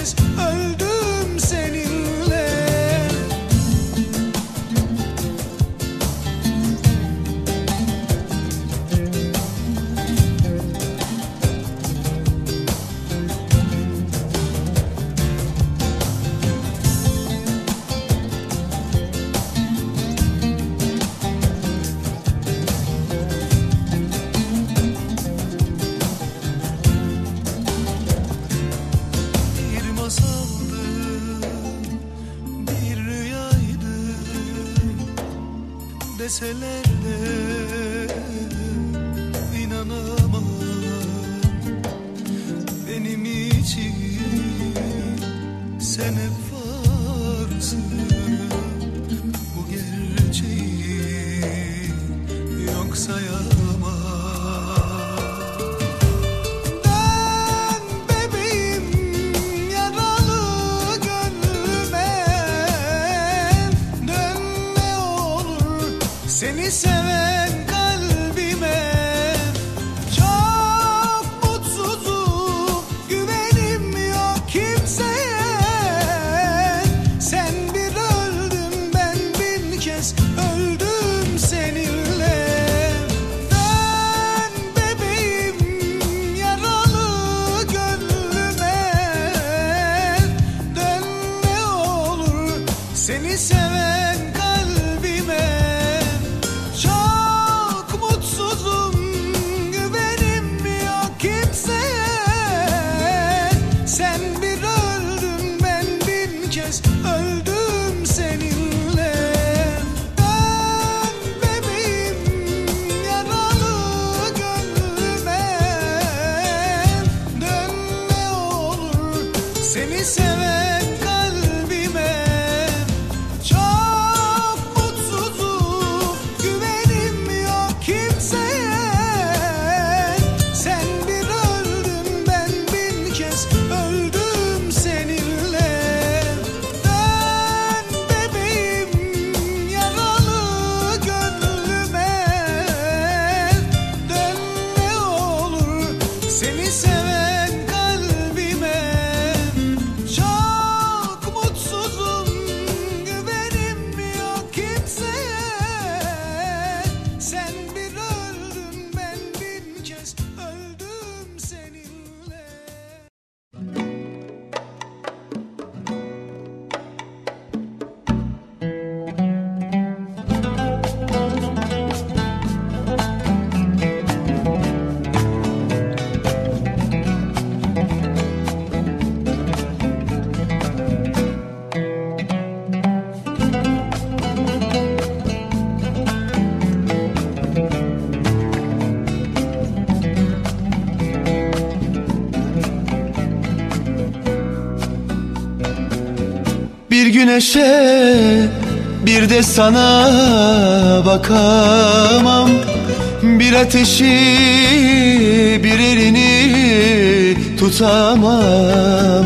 güneş öldü oh, deseler de inanamam. Benim için sen hep varsın. Bu gerçeği yoksa yalan Öldü. Güneşe bir de sana bakamam. Bir ateşi bir elini tutamam.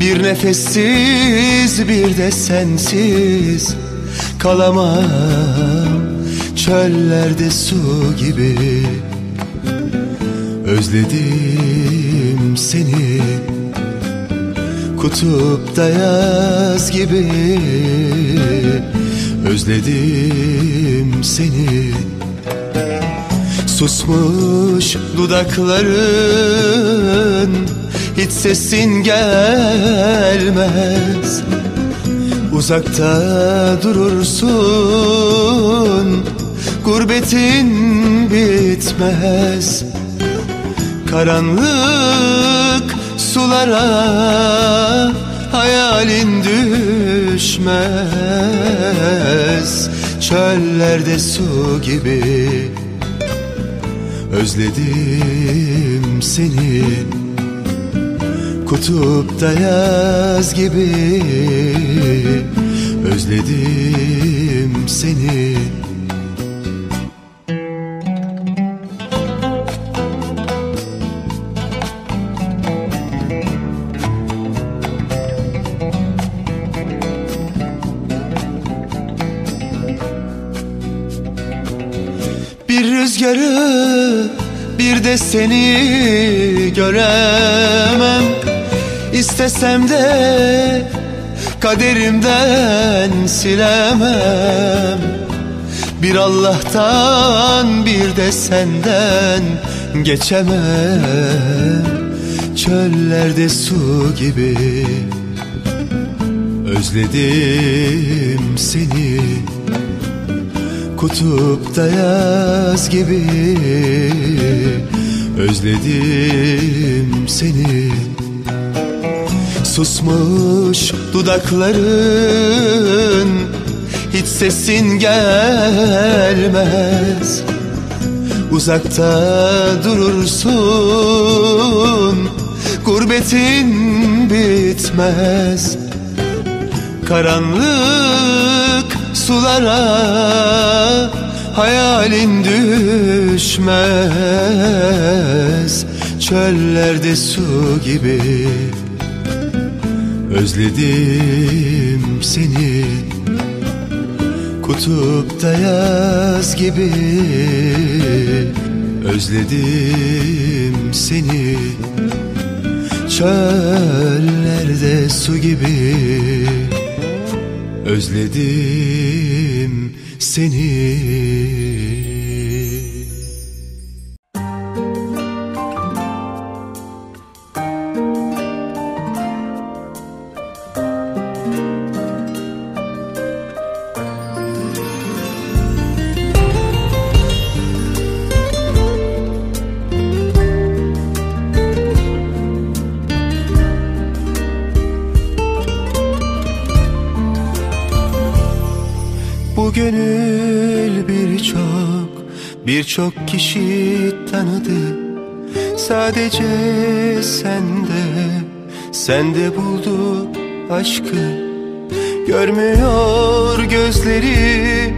Bir nefessiz bir de sensiz kalamam. Çöllerde su gibi özledim seni Kutupta yaz gibi Özledim seni. Susmuş dudakların Hiç sesin gelmez. Uzakta durursun Gurbetin bitmez. Karanlık sulara hayalin düşmez. Çöllerde su gibi özledim seni. Kutupta yaz gibi özledim seni seni göremem. İstesem de kaderimden silemem. Bir Allah'tan bir de senden geçemem. Çöllerde su gibi özledim seni. Kutupta yaz gibi Özledim seni. Susmuş dudakların Hiç sesin gelmez. Uzakta durursun Gurbetin bitmez. Karanlık sulara hayalin düşmez Çöllerde su gibi. Özledim seni Kutupta yaz gibi. Özledim seni Çöllerde su gibi. Özledim seni birçok kişi tanıdı. Sadece sende. Sende buldu aşkı. Görmüyor gözleri.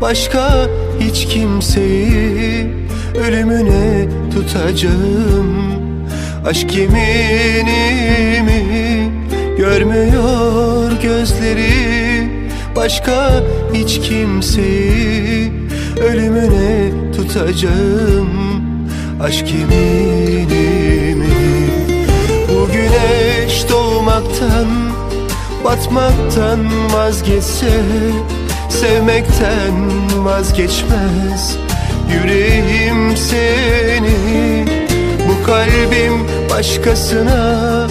Başka hiç kimseyi. Ölümüne tutacağım. Aşk yeminimi Görmüyor gözleri. Başka hiç kimseyi. Ölümüne tutacağım Aşk yeminimi. Bu güneş doğmaktan batmaktan vazgeçse Sevmekten vazgeçmez. Yüreğim seni Bu kalbim başkasına.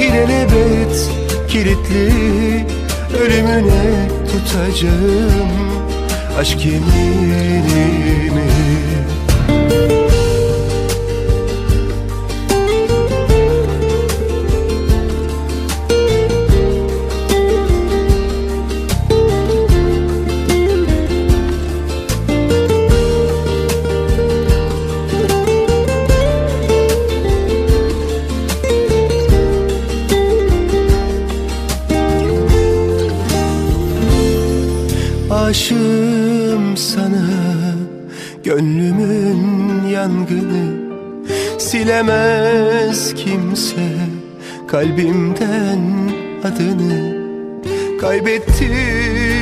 İlelebet kilitli Ölümüne tutacağım aşk yeminimi aşığım sana Gönlümün yangını Silemez kimse kalbimden adını Kaybetti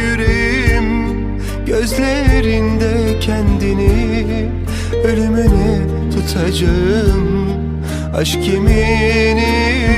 yüreğim gözlerinde kendini Ölümüne tutacağım aşk yeminimi